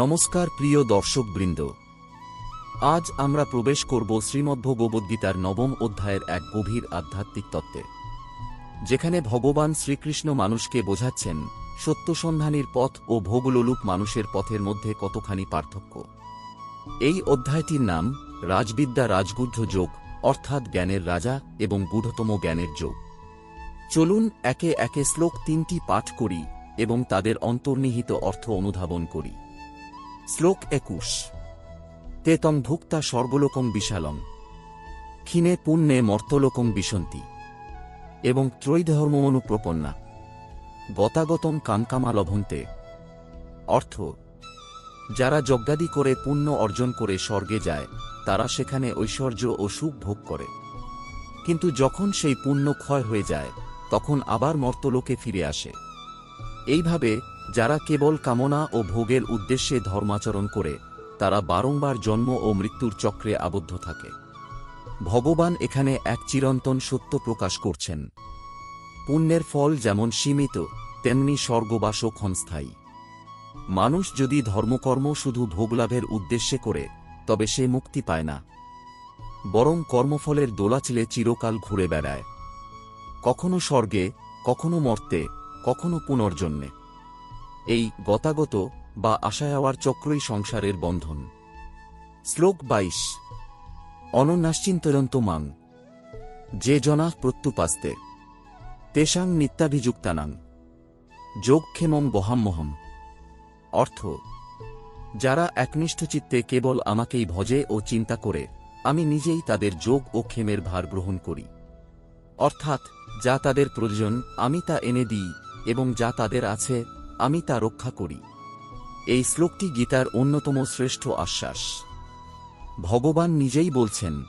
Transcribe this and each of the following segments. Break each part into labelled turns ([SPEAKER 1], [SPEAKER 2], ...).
[SPEAKER 1] নমস্কার প্রিয় দর্শকবৃন্দ। আজ আমরা প্রবেশ করব শ্রীমদ্ভগবদ্গীতার নবম অধ্যায়ের এক গভীর আধ্যাত্মিক তত্ত্বে, যেখানে ভগবান শ্রীকৃষ্ণ মানুষকে বোঝাচ্ছেন সত্যসন্ধানীর পথ ও ভোগলোলুপ মানুষের পথের মধ্যে কতখানি পার্থক্য। এই অধ্যায়টির নাম রাজবিদ্যা রাজগুদ্ধ যোগ, অর্থাৎ জ্ঞানের রাজা এবং গূঢ়তম জ্ঞানের যোগ। চলুন একে একে শ্লোক তিনটি পাঠ করি এবং তাদের অন্তর্নিহিত অর্থ অনুধাবন করি। শ্লোক একুশ। তেতং ভুক্তা স্বর্গলোকং বিশালং। ক্ষীণে পুণ্যে মর্তলোকম বিশন্তি। এবং ত্রৈধর্মমনুপ্রপন্না গতাগতম কামকামা লভন্তে। অর্থ, যারা যজ্ঞাদি করে পুণ্য অর্জন করে স্বর্গে যায়, তারা সেখানে ঐশ্বর্য ও সুখ ভোগ করে। কিন্তু যখন সেই পুণ্য ক্ষয় হয়ে যায়, তখন আবার মর্তলোকে ফিরে আসে। এইভাবে যারা কেবল কামনা ও ভোগের উদ্দেশ্যে ধর্মাচরণ করে, তারা বারংবার জন্ম ও মৃত্যুর চক্রে আবদ্ধ থাকে। ভগবান এখানে এক চিরন্তন সত্য প্রকাশ করছেন। পুণ্যের ফল যেমন সীমিত, তেমনি স্বর্গবাসও ক্ষণস্থায়ী। মানুষ যদি ধর্মকর্ম শুধু ভোগলাভের উদ্দেশ্যে করে, তবে সে মুক্তি পায় না। বরং কর্মফলের দোলাচিলে চিরকাল ঘুরে বেড়ায়। কখনো স্বর্গে, কখনো মর্তে, কখনো পুনর্জন্মে। এই গতাগত বা আশায়াওয়ার চক্রই সংসারের বন্ধন। শ্লোক বাইশ। অনন্যাশ্চিন্তরন্ত মাং যে জনা প্রত্যুপাস্তে। তেষাং নিত্যাভিযুক্তানাং। যোগক্ষেমং বহাম্মহম। অর্থ, যারা একনিষ্ঠ চিত্তে কেবল আমাকেই ভজে ও চিন্তা করে, আমি নিজেই তাদের যোগ ও ক্ষেমের ভার গ্রহণ করি। অর্থাৎ, যা তাদের প্রয়োজন, আমি তা এনে দিই, এবং যা তাদের আছে আমি তা রক্ষা করি। এই শ্লোকটি গীতার অন্যতম শ্রেষ্ঠ আশ্বাস। ভগবান নিজেই বলছেন,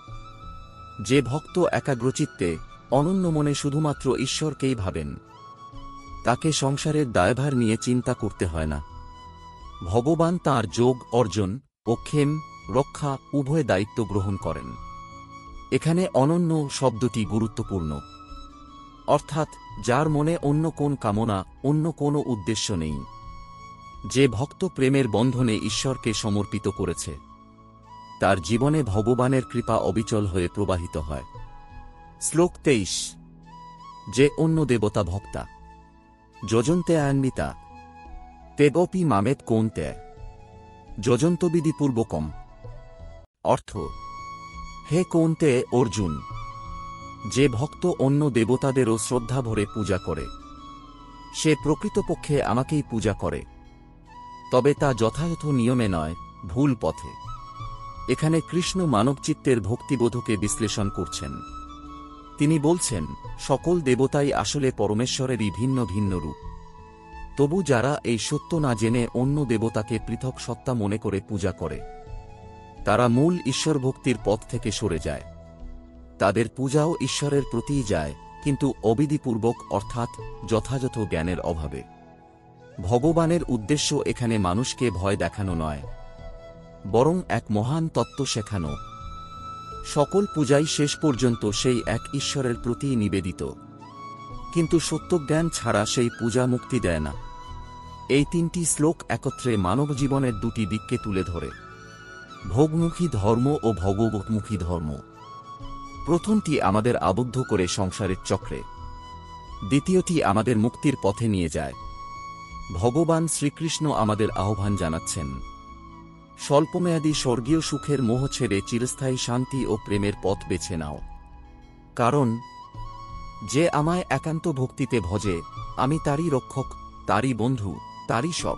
[SPEAKER 1] যে ভক্ত একাগ্রচিত্তে অনন্য মনে শুধুমাত্র ঈশ্বরকেই ভাবেন, তাকে সংসারের দায়ভার নিয়ে চিন্তা করতে হয় না। ভগবান তার যোগ, অর্জন ও ক্ষেম, রক্ষা, উভয় দায়িত্ব গ্রহণ করেন। এখানে অনন্য শব্দটি গুরুত্বপূর্ণ। অর্থাৎ যার মনে অন্য কোন কামনা, অন্য কোনো উদ্দেশ্য নেই। যে ভক্ত প্রেমের বন্ধনে ঈশ্বরকে সমর্পিত করেছে, তার জীবনে ভগবানের কৃপা অবিচল হয়ে প্রবাহিত হয়। শ্লোক তেইশ। যে অন্য দেবতা ভক্তা, যজন্তে আয়ন্বিতা তেগপি মামেত কোনতে, যজন্তবিধিপূর্বকম। অর্থ, হে কোনতে অর্জুন যে ভক্ত অন্য দেবতাদেরও শ্রদ্ধা ভরে পূজা করে, সে প্রকৃতপক্ষে আমাকেই পূজা করে। তবে তা যথাযথ নিয়মে নয়, ভুল পথে। এখানে কৃষ্ণ মানবচিত্তের ভক্তিবোধকে বিশ্লেষণ করছেন। তিনি বলছেন, সকল দেবতাই আসলে পরমেশ্বরেরই ভিন্ন ভিন্ন রূপ। তবু যারা এই সত্য না জেনে অন্য দেবতাকে পৃথক সত্তা মনে করে পূজা করে, তারা মূল ঈশ্বর ভক্তির পথ থেকে সরে যায়। তাদের পূজাও ঈশ্বরের প্রতিই যায়, কিন্তু অবিধিপূর্বক অর্থাৎ যথাযথ জ্ঞানের অভাবে। ভগবানের উদ্দেশ্য এখানে মানুষকে ভয় দেখানো নয়, বরং এক মহান তত্ত্ব শেখানো। সকল পূজাই শেষ পর্যন্ত সেই এক ঈশ্বরের প্রতি নিবেদিত। কিন্তু সত্যজ্ঞান ছাড়া সেই পূজা মুক্তি দেয় না। এই তিনটি শ্লোক একত্রে মানব জীবনের দুটি দিককে তুলে ধরে। ভোগমুখী ধর্ম ও ভগবতমুখী ধর্ম। প্রথমটি আমাদের আবদ্ধ করে সংসারের চক্রে। দ্বিতীয়টি আমাদের মুক্তির পথে নিয়ে যায়। ভগবান শ্রীকৃষ্ণ আমাদের আহ্বান জানাচ্ছেন, স্বল্পমেয়াদী স্বর্গীয় সুখের মোহ ছেড়ে চিরস্থায়ী শান্তি ও প্রেমের পথ বেছে নাও। কারণ, যে আমায় একান্ত ভক্তিতে ভজে, আমি তারই রক্ষক, তারই বন্ধু, তারই সব।